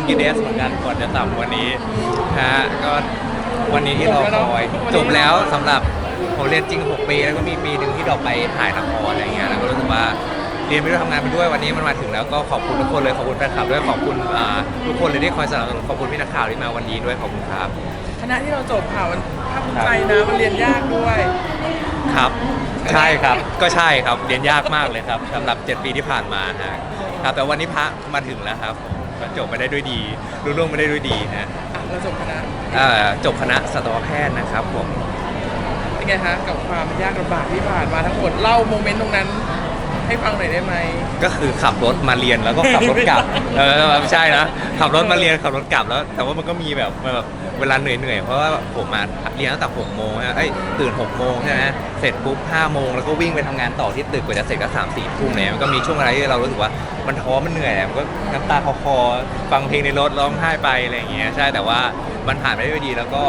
บอกว่าเกรงกีเดสเหมือนกันก่อนจะสัมวันนี้นะฮะก็วันนี้ที่รอคอยจบแล้วสำหรับผมเรียนจริง 6 ปี แล้วก็มีปีหนึ่งที่ดรอปไปถ่ายละครอะไรเงี้ยแล้วก็รู้สึกว่าเรียนไปด้วยทำงานไปด้วยวันนี้มันมาถึงแล้วก็ขอบคุณทุกคนเลยขอบคุณแฟนคลับด้วยขอบคุณอ่าทุกคนเลยที่คอยสนับสนุนขอบคุณพี่นักข่าวที่มาวันนี้ด้วยขอบคุณครับ คณะที่เราจบค่ะมันภาคภูมิใจนะมันเรียนยากด้วย ครับ ใช่ครับก็ใช่ครับเรียนยากมากเลยครับสำหรับ 7 ปีที่ผ่านมาฮะครับแต่วันนี้พระมาถึงแล้วครับ ก็จบไปได้ด้วยดีรุ่ร่วงไปได้ด้วยดีฮะอะเราจบคณะเอ่อจบคณะสัตวแพทย์นะครับผมเป็นไงฮะกับความยากลำบากที่ผ่านมาทั้งหมดเล่าโมเมนต์ตรงนั้น ให้ฟังหน่อยได้ไหมก็คือขับรถมาเรียนแล้วก็ขับรถกลับ เออไม่ใช่นะขับรถมาเรียนขับรถกลับแล้ว แต่ว่ามันก็มีแบบแบบเวลาเหนื่อยๆเพราะว่าผมมาเรียนตั้งแต่หกโมงนะเอ้ยตื่นหกโมงใช่ไหมเสร็จปุ๊บห้าโมงแล้วก็วิ่งไปทำงานต่อที่ตึกกว่าจะเสร็จก็สามสี่ทุ่มเนี่ยมันก็มีช่วงเวลาที่เรารู้สึกว่ามันท้อมันเหนื่อยอะมันก็น้ำตาคลอคอฟังเพลงในรถร้องไห้ไปอะไรอย่างเงี้ยใช่แต่ว่ามันผ่านไปได้ด้วยดีแล้วก็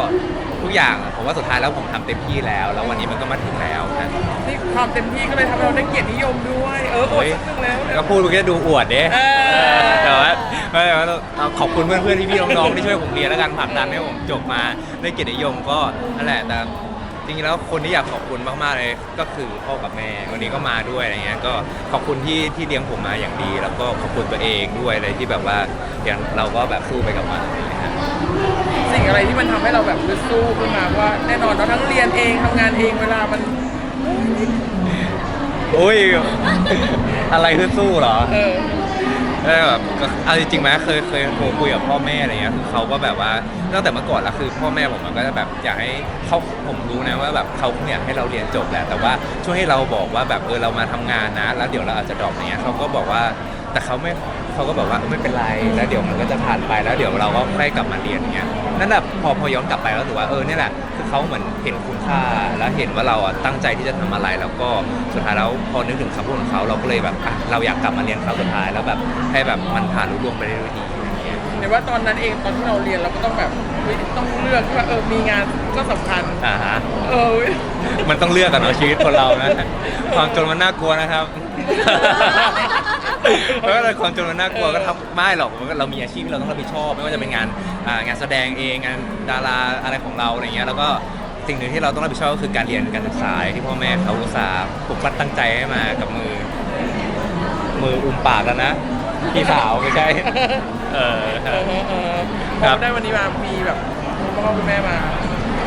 ทุกอย่างผมว่าสุดท้ายแล้วผมทำเต็มที่แล้ว แล้ววันนี้มันก็มาถึงแล้วนะนี่ความเต็มที่ก็เลยทำให้เราได้เกียรตินิยมด้วย เอออวดสักหนึ่งแล้วก็พูดเมื่อกี้ดูอวดเด้เออ แต่ว่าไม่แต่ว่าเอาขอบคุณเพื่อนๆที่พี่ๆน้องๆที่ช่วยผมเรียนแล้วกันผลักดันให้ผมจบมาได้เกียรตินิยมก็นั่นแหละแต่จริงๆแล้วคนที่อยากขอบคุณมากๆเลยก็คือพ่อกับแม่วันนี้ก็มาด้วยอะไรเงี้ยก็ขอบคุณที่ที่เลี้ยงผมมาอย่างดี แล้วก็ขอบคุณตัวเองด้วยอะไรที่แบบว่าอย่างเราก็แบบสู้ไปกับมันอะไรเงี้ยฮะ สิ่งอะไรที่มันทำให้เราแบบฮึดสู้ขึ้นมาว่า แน่นอนเราทั้งเรียนเองทำงานเองเวลามันโอ้ยอะไรคือสู้เหรอเออเออแบบก็เอาจริงๆไหมเคยเคยโทรคุยกับพ่อแม่อะไรเงี้ยคือเขาก็แบบว่าตั้งแต่เมื่อก่อนแล้วคือพ่อแม่ผมอะก็จะแบบอยากให้เขาผมรู้นะว่าแบบเขาอยากให้เราเรียนจบแหละแต่ว่าช่วยให้เราบอกว่าแบบเออเรามาทำงานนะ แล้วเดี๋ยวเราอาจจะดรอปอย่างเงี้ยเขาก็บอกว่า แต่เขาไม่เขาก็บอกว่าไม่เป็นไรแล้วเดี๋ยวมันก็จะผ่านไปแล้วเดี๋ยวเราก็ค่อยกลับมาเรียนอย่างเงี้ยนั่นแหละพอพอย้อนกลับไปแล้วถือว่าเออเนี่ยแหละคือเขาเหมือนเห็นคุณค่าแล้วเห็นว่าเราอะตั้งใจที่จะทำอะไร แล้วก็สุดท้ายแล้วพอนึกถึงคำพูดของเขาเราก็เลยแบบอะเราอยากกลับมาเรียนครั้งสุดท้ายแล้วแบบให้แบบมันผ่านรุ่วงไปได้ด้วยดีอะไรเงี้ยแต่ว่าตอนนั้นเองตอนที่เราเรียนเราก็ต้องแบบต้องเลือกว่าเออมีงานก็สำคัญอ่าฮะเออมันต้องเลือกกันเนาะชีวิตคนเรานะความจนมันน่ากลัวนะครับ เพราะว่าความจนมันน่ากลัวก็ทำไม่หรอกมันก็เรามีอาชีพที่เราต้องรับผิดชอบ ไม่ว่าจะเป็นงานอ่างานแสดงเองงานดาราอะไรของเราอะไรเงี้ยแล้วก็สิ่งหนึ่งที่เราต้องรับผิดชอบก็คือการเรียนการศึกษาที่พ่อแม่เขาอุตส่าห์ปลุกปั้นตั้งใจให้มากับมือ มืออุ้มปากแล้วนะพี่สาวไม่ใช่เออเออเออเออพครัอบ ได้วันนี้มามีแบบคุณพ่อคุณแม่มา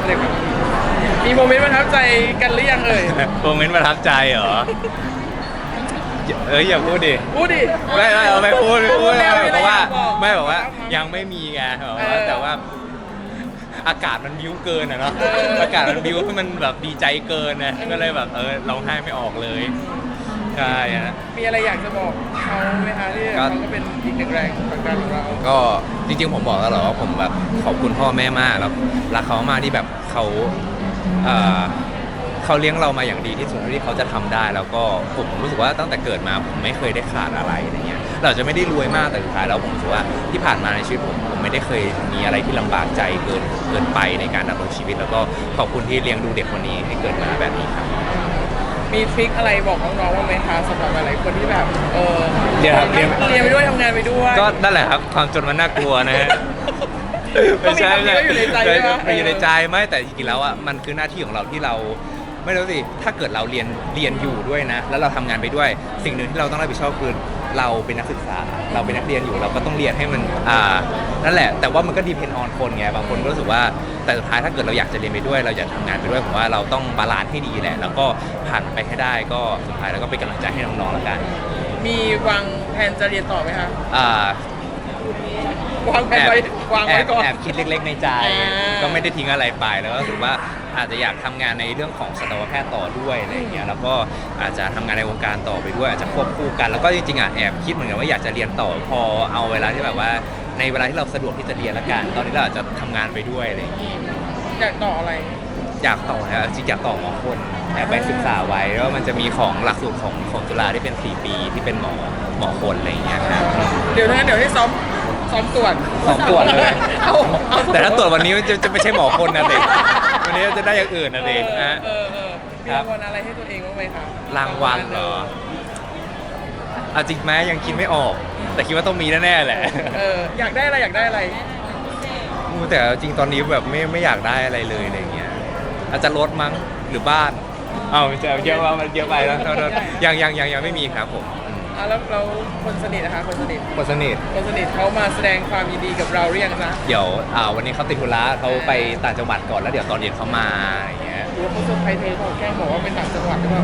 เรียกแบบมีโมเมนต์ประทับใจกันหรือยังเอ่ยโมเมนต์ประทับใจเหรอ เอ้ยอย่าพูดดิพูดดิ ไม่ไม่เอาไม่พูดไม่พูดแมไม่วเพราะว่าอกไม่บอกว่าครับยังไม่มีไงบอกเอว่าอแต่ว่า อากาศมันบิ้วเกินอะเนาะเออออากาศมันบิ้วให้มันแบบดีใจเกินนะก็เลยแบบเออร้องไห้ไม่ออกเลยใช่ฮะ มีอะไรอยากจะบอกเขาไหมคะที่ก็เขาก็เป็นอีกหนึ่งแรงผลักดันของเรา ก็จริงๆผมบอกแล้วเหรอว่าผมแบบขอบคุณพ่อแม่มากแล้วรักเขามากที่แบบเขาเอ่อ เขาเลี้ยงเรามาอย่างดีที่สุดเท่าที่เขาจะทำได้ แล้วก็ผมรู้สึกว่าตั้งแต่เกิดมาผมไม่เคยได้ขาดอะไรอะไรเงี้ยเราจะไม่ได้รวยมากแต่สุดท้ายแล้วผมรู้สึกว่าที่ผ่านมาในชีวิตผมผมไม่ได้เคยมีอะไรที่ลำบากใจเกินเกินไปในการดำรงชีวิต แล้วก็ขอบคุณที่เลี้ยงดูเด็กคนนี้ให้เกิดมาแบบนี้ครับมีทริคอะไรบอกน้องๆบ้างไหมคะสำหรับหลายๆคนที่แบบเออเรียนเรียนเรียนไปด้วยทำงานไปด้วยก็นั่นแหละครับความจนมันน่ากลัวนะฮะก็มีคำนี้ไว้อยู่ในใจใช่ไหมไม่อยู่ในใจไม่แต่จริงๆแล้วอะมันคือหน้าที่ของเราที่เรา ไม่รู้สิถ้าเกิดเราเรียนเรียนอยู่ด้วยนะ แล้วเราทำงานไปด้วย สิ่งหนึ่งที่เราต้องรับผิดชอบคือเราเป็นนักศึกษา เราเป็นนักเรียนอยู่เราก็ต้องเรียนให้มันอ่านั่นแหละ แต่ว่ามันก็ดีเพนออนคนไงบางคนก็รู้สึกว่าแต่สุดท้ายถ้าเกิดเราอยากจะเรียนไปด้วย เราอยากทำงานไปด้วยผมว่าเราต้องบาลานซ์ให้ดีแหละ แล้วก็ผ่านไปให้ได้ก็สุดท้ายแล้วก็เป็นกำลังใจให้น้องๆแล้วกันมีวางแผนจะเรียนต่อไหมคะอ่า วางแผนไว้วางไว้ก่อนแอบคิดเล็กๆในใจ อ่า ก็ไม่ได้ทิ้งอะไรไปแล้วก็รู้สึกว่า อาจจะอยากทำงานในเรื่องของสัตวแพทย์ต่อด้วยอะไรอย่างเงี้ยแล้วก็อาจจะทำงานในวงการต่อไปด้วย อาจจะควบคู่กัน แล้วก็จริงๆอะแอบคิดเหมือนกันว่าอยากจะเรียนต่อพอเอาเวลาที่แบบว่าในเวลาที่เราสะดวกที่จะเรียนละกัน ตอนนี้เราอาจจะทำงานไปด้วยอะไรอย่างงี้อยากต่ออะไร อยากต่อนะจริงๆอยากต่อหมอคนแอบไปศึกษาไว้ว่ามันจะมีของหลักสูตรของของจุฬาที่เป็น 4 ปีที่เป็นหมอหมอคนอะไรอย่างเงี้ยครับเดี๋ยวถ้างั้นเดี๋ยวให้ซ้อมซ้อมตรวจซ้อมตรวจเลยเอาเอาแต่ถ้าตรวจวันนี้จะจะไม่ใช่หมอคนนะเด็ก วันนี้จะได้อย่างอื่นนะเอเด็กอนะเออเออมีครัราบงวัลอะไรให้ตัวเองบ้างไหมคะรางวัลเหรอเอาจริงไหมยังคิดไม่ออก แต่คิดว่าต้องมีแน่ๆแหละ เอออยากได้อะไรอยากได้อะไร แต่เอาจริงตอนนี้แบบไม่ไม่อยากได้อะไรเลยอะไรเงี้ย อาจจะรถมั้งหรือบ้าน เอาจะเยอะว่ามันเยอะไปแล้วโทษโทษยังยังยังยังไม่มีครับผม อืมอะแล้วเราคนสนิทนะคะคนสนิทคนสนิท คนสนิทเขามาแสดงความยินดีกับเราหรือยังจ๊ะเดี๋ยวอ่าวันนี้เขาติดธุระเขาไปต่างจังหวัดก่อนแล้วเดี๋ยวตอนเย็นเขามาอย่างเงี้ยหรือว่าเขาเซอร์ไพรส์เธอเขาแกล้งบอกว่าเป็นต่างจังหวัดหรือเปล่า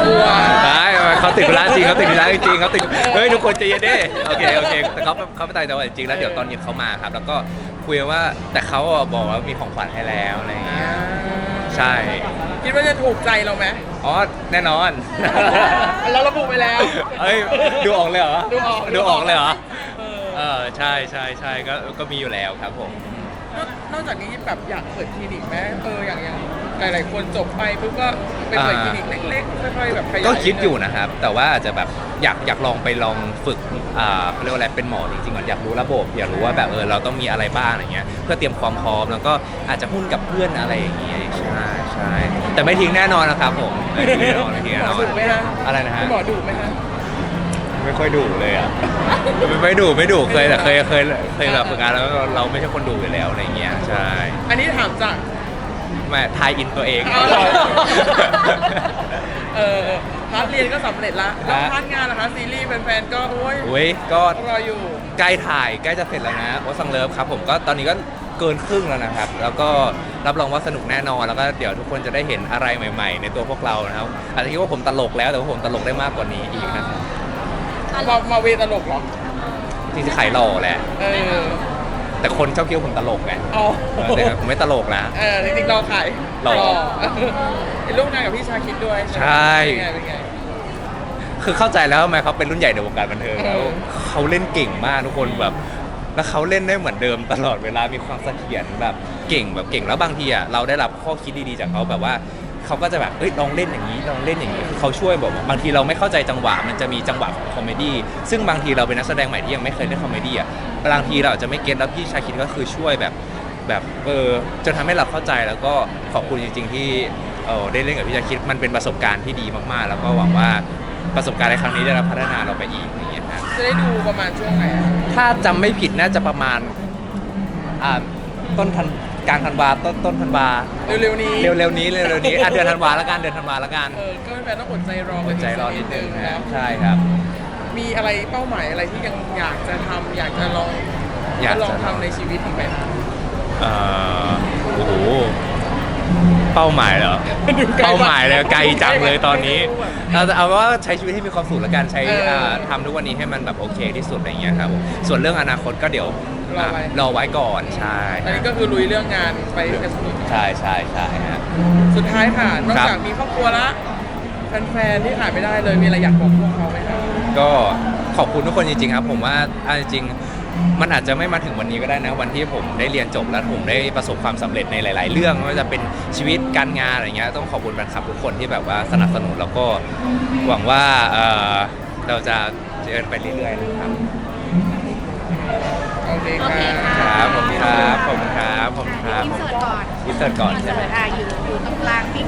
ชัวร์ได้เขาติดธุระจริงเขาติดธุระจริงเขาติดเฮ้ยทุกคนใจเย็นดิโอเคโอเคแต่เขาเขาไปต่างจังหวัดจริงแล้วเดี๋ยวตอนเย็นเขามาครับ แล้วก็คุยว่าแต่เขาอะบอกว่ามีของขวัญให้แล้วอะไรอย่างอ่าเงี้ย ใช่ คิดว่าจะถูกใจเราไหมอ๋อ แน่นอน เราระบุไปแล้ว เอ้ย ดูออกเลยเหรอ ดูออก ดูออกเลยเหรอ เออเออใช่ใช่ใช่ก็ ก็มีอยู่แล้วครับผมนอกนอกจากนี้แบบอยากเปิดคลินิกไหมเอออย่างอย่างห ลาย ๆ คนจบไปปุ๊บก็ไปเปิดคลินิกเล็กๆค่อยๆแบบขยายก็คิดอยู่นะครับ แต่ว่าอาจจะแบบอยากอยากลองไปลองฝึกอ่าเขาเรียกว่าอะไรเป็นหมอจริงๆก่อนอยากรู้ระบบ อยากรู้ว่าแบบเออเราต้องมีอะไรบ้างอะไรเงี้ยเพื่อเตรียมความพร้อมแล้วก็อาจจะหุ้นกับเพื่อนอะไรอย่างเงี้ยใช่ใช่แต่ไม่ทิ้งแน่นอนนะครับผมไม่ทิ้งแน่นอนไม่ทิ้งแน่หมนออนดุไหมฮะอะไรนะฮะ คุณหมอดุไหมฮะ ไม่ค่อยดุเลยอะไม่ไม่ดุไม่ดุเคยแต่เคยเคยเคยแบบฝึกงานแล้วเราไม่ใช่คนดุอยู่แล้วอะไรเงี้ยใช่ อันนี้ถามจาก แม่ทายอินตัวเอง เอาเหรอเออพาร์ทเรียนก็สำเร็จละแล้วฮะพาร์ทงานนะคะซีรีส์แฟนๆก็โอ้ยอุ้ยก็รออยู่ ใกล้ถ่ายใกล้จะเสร็จแล้วนะโอซังเลิฟครับผมก็ตอนนี้ก็เกินครึ่งแล้วนะครับ แล้วก็รับรองว่าสนุกแน่นอนแล้วก็เดี๋ยวทุกคนจะได้เห็นอะไรใหม่ ๆ ในตัวพวกเรานะครับอาจจะคิดว่าผมตลกแล้วแต่ว่าผมตลกได้มากกว่านี้อีกนะครับมามาเวตลกเหรอ จริงๆขายหล่อแหละ เออ แต่คนชอบคิดว่าผมตลกไงเอาเออแต่ผมไม่ตลกนะ เออจริงๆเราขายหล่อเป็นลูกงานกับพี่ชาคิดด้วยใช่ เป็นไงเป็นไง คือเข้าใจแล้วทำไมเขาเป็นรุ่นใหญ่ในวงการบันเทิงแล้วเออ เขาเล่นเก่งมากทุกคนแบบ แล้วเขาเล่นได้เหมือนเดิมตลอดเวลามีความเสถียรแบบเก่งแบบเก่งแล้วบางทีอะเราได้รับข้อคิดดีๆจากเขาแบบว่า เขาก็จะแบบเอ้ยลองเล่นอย่างนี้ลองเล่นอย่างนี้คือเขาช่วยแบบบางทีเราไม่เข้าใจจังหวะมันจะมีจังหวะของคอมเมดี้ซึ่งบางทีเราเป็นนักแสดงใหม่ที่ยังไม่เคยเล่นคอมเมดี้อะบางทีเราอาจจะไม่เก็ตแล้วพี่ชาคิดก็คือช่วยแบบแบบเออจนทำให้เราเข้าใจแล้วก็ขอบคุณจริง ๆ ที่เออได้เล่นกับพี่ชาคิดมันเป็นประสบการณ์ที่ดีมากๆ แล้วก็หวังว่าประสบการณ์ในครั้งนี้จะพัฒนาเราไปอีกอย่างเงี้ยครับจะได้ดูประมาณช่วงไหนอะถ้าจำไม่ผิดน่าจะประมาณอ่าต้นธัน กลางธันวาต้นต้นธันวาเร็วๆนี้ เร็วๆนี้เร็วๆนี้อะเดือนธันวาละกันเดือนธันวาละกันเออก็แฟนๆต้องอดใจรออกันดใจรอนิดนึงนะนะใช่ครับ มีอะไรเป้าหมายอะไรที่ยังอยากจะทำอยากจะลองอยากจะลองทำในชีวิตอีกไหมคะเอ่อโอ้โหเป้าหมายเหรอ เป้าหมายเลยไกลจังเลยตอนนี้ เราจะเอาว่าใช้ชีวิตให้มีความสุขแล้วกันใช้อ่าทำทุกวันนี้ให้มันแบบโอเคที่สุดอะไรเงี้ยครับผมส่วนเรื่องอนาคตก็เดี๋ยว อะรอไว้ก่อนใช่อันนี้ก็คือลุยเรื่องงานไปกันสุดใช่ใช่ใช่ฮะ สุดท้ายค่ะ นอกครับจากมีครอบครัวละแฟนๆที่ขาดไม่ได้เลยมีอะไรอยากบอกพวกเขาไหมคะก็ขอบคุณทุกคนจริงๆครับผมว่าเอาจริงๆมันอาจจะไม่มาถึงวันนี้ก็ได้นะวันที่ผมได้เรียนจบแล้วผมได้ประสบความสำเร็จในหลาย ๆ เรื่องไม่ว่าจะเป็นชีวิตการงานอะไรเงี้ยต้องขอบคุณแฟนคลับทุกคนที่แบบว่าสนับสนุนแล้วก็หวังว่าเอ่อเราจะเจริญไปเรื่อย ๆ นะครับโอเคโอเคค่ะค่ะ ครับผมครับผมครับผมครับอินเสิร์ตก่อนอินเสิร์ตก่อนใช่ไหมอะอยู่อยู่ตรงกลางพี่